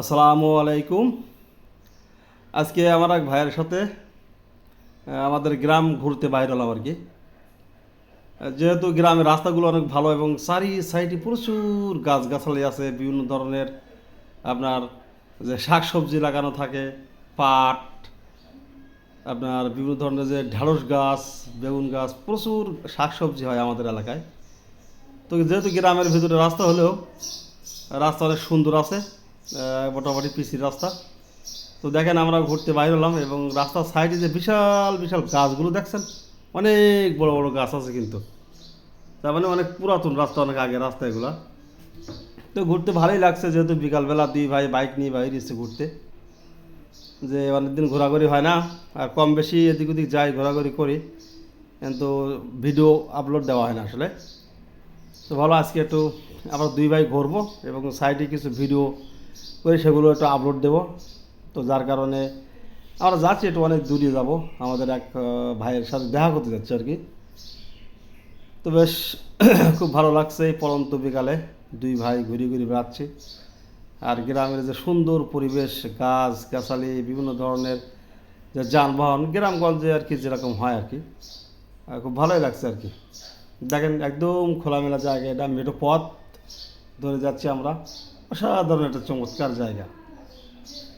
আসসালামু আলাইকুম। আজকে আমার এক ভাইয়ের সাথে আমাদের গ্রাম ঘুরতে বাইর হলাম আর কি। যেহেতু গ্রামের রাস্তাগুলো অনেক ভালো এবং চারি সাইডে প্রচুর গাছগাছালি আছে, বিভিন্ন ধরনের আপনার যে শাক সবজি লাগানো থাকে, পাট, আপনার বিভিন্ন ধরনের যে ঢেঁড়স গাছ, বেগুন গাছ, প্রচুর শাক সবজি হয় আমাদের এলাকায়। তো যেহেতু গ্রামের ভিতরে রাস্তা হলেও রাস্তা অনেক সুন্দর আছে মোটামুটি পিসির রাস্তা। তো দেখেন আমরা ঘুরতে বাইর হলাম এবং রাস্তার সাইডে যে বিশাল বিশাল গাছগুলো দেখছেন, অনেক বড় বড় গাছ আছে কিন্তু। তার মানে অনেক পুরাতন রাস্তা, অনেক আগে রাস্তা এগুলা। তো ঘুরতে ভালোই লাগছে, যেহেতু বিকালবেলা দুই ভাই বাইক নিয়ে বাইরে এসে ঘুরতে। যে অনেকদিন ঘোরাঘুরি হয় না, আর কম বেশি এদিক ওদিক যাই, ঘোরাঘুরি করি। কিন্তু ভিডিও আপলোড দেওয়া হয় না আসলে। তো ভালো, আজকে একটু আমরা দুই ভাই ঘুরবো এবং সাইডে কিছু ভিডিও করে সেগুলো একটু আপলোড দেবো। তো যার কারণে আমরা যাচ্ছি, একটু অনেক দূরে যাব। আমাদের এক ভাইয়ের সাথে দেখা করতে যাচ্ছি আর কি। তো বেশ, খুব ভালো লাগছে এই পরন্ত বিকালে। দুই ভাই ঘুরে ঘুরে বেড়াচ্ছি। আর গ্রামের যে সুন্দর পরিবেশ, গাছ গাছালি, বিভিন্ন ধরনের যে যানবাহন, গ্রামগঞ্জে আর কি যেরকম হয় আর কি। খুব ভালোই লাগছে আর কি। দেখেন, একদম খোলামেলা জায়গা, এটা মেঠো পথ। ধরে যাচ্ছি আমরা। অসাধারণ একটা চমৎকার জায়গা।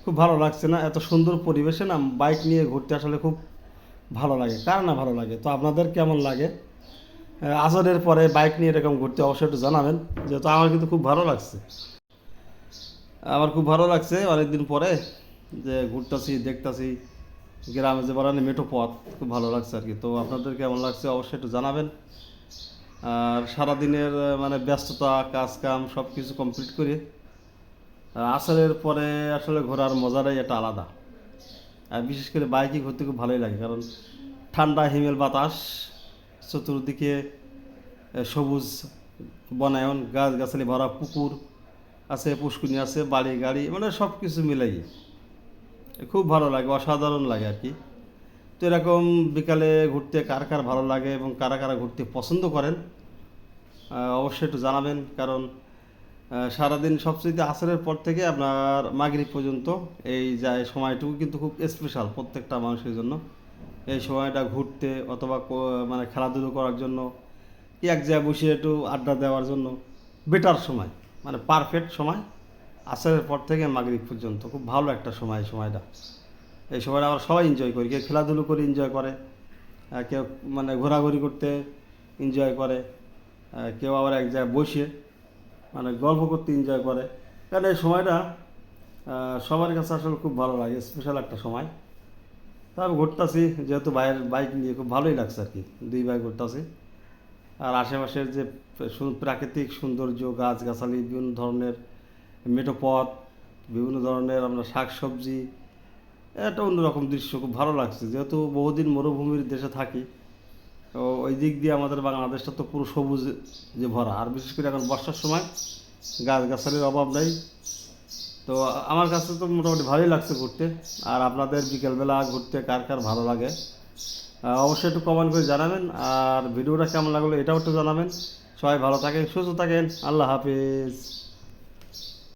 খুব ভালো লাগছে না? এত সুন্দর পরিবেশে না বাইক নিয়ে ঘুরতে আসলে খুব ভালো লাগে। কার না ভালো লাগে? তো আপনাদের কেমন লাগে? আসরের পরে বাইক নিয়ে এরকম ঘুরতে অবশ্যই একটু জানাবেন, যেহেতু আমার কিন্তু খুব ভালো লাগছে। আমার খুব ভালো লাগছে অনেকদিন পরে যে ঘুরতেছি, দেখতাছি, গ্রামে যে বলেন মেঠো পথ, খুব ভালো লাগছে আর কি। তো আপনাদের কেমন লাগছে অবশ্যই একটু জানাবেন। আর সারাদিনের মানে ব্যস্ততা কাজ কাম সব কিছু কমপ্লিট করে আসরের পরে আসলে ঘোরার মজাটাই একটা আলাদা। আর বিশেষ করে বাইকে ঘুরতে খুব ভালোই লাগে, কারণ ঠান্ডা, হিমেল বাতাস, চতুর্দিকে সবুজ বনায়ন গাছ গাছালি ভরা পুকুর আছে পুষ্কুনি আছে, বাড়ি, গাড়ি মানে সব কিছু মিলাই। খুব ভালো লাগে, অসাধারণ লাগে আর কি। তো এরকম বিকালে ঘুরতে কার কার ভালো লাগে এবং কারা কারা ঘুরতে পছন্দ করেন অবশ্যই একটু জানাবেন, কারণ সারাদিন সবচেয়ে আসরের পর থেকে আপনার মাগরিব পর্যন্ত এই যায় সময়টুকু কিন্তু খুব স্পেশাল প্রত্যেকটা মানুষের জন্য। এই সময়টা ঘুরতে অথবা মানে খেলাধুলো করার জন্য এক জায়গায় বসে একটু আড্ডা দেওয়ার জন্য বেটার সময় মানে পারফেক্ট সময় আসরের পর থেকে মাগরিব পর্যন্ত। খুব ভালো একটা সময় সময়টা। এই সময়টা আমরা সবাই এনজয় করি। কেউ খেলাধুলো করে এনজয় করে কেউ মানে ঘোরাঘুরি করতে এনজয় করে কেউ আবার এক জায়গায় বসে মানে গল্প করতে এনজয় করে। কারণ এই সময়টা সবার কাছে আসলে খুব ভালো লাগে স্পেশাল একটা সময়। তা আমি ঘুরতেছি, যেহেতু বাইরের বাইক নিয়ে খুব ভালোই লাগছে আর কি দুই বাইক ঘুরতেছি। আর আশেপাশের যে প্রাকৃতিক সৌন্দর্য, গাছগাছালি, বিভিন্ন ধরনের মেঠো পথ, বিভিন্ন ধরনের আমরা শাক সবজি একটা অন্যরকম দৃশ্য, খুব ভালো লাগছে। যেহেতু বহুদিন মরুভূমির দেশে থাকি তো ওই দিক দিয়ে আমাদের বাংলাদেশটা তো পুরো সবুজ যে ভরা। আর বিশেষ করে এখন বর্ষার সময় গাছগাছালির অভাব নেই। তো আমার কাছে তো মোটামুটি ভালোই লাগছে ঘুরতে। আর আপনাদের বিকেলবেলা ঘুরতে কার কার ভালো লাগে? অবশ্যই একটু কমেন্ট করে জানাবেন। আর ভিডিওটা কেমন লাগল এটাও একটু জানাবেন। সবাই ভালো থাকেন, সুস্থ থাকেন। আল্লাহ হাফিজ।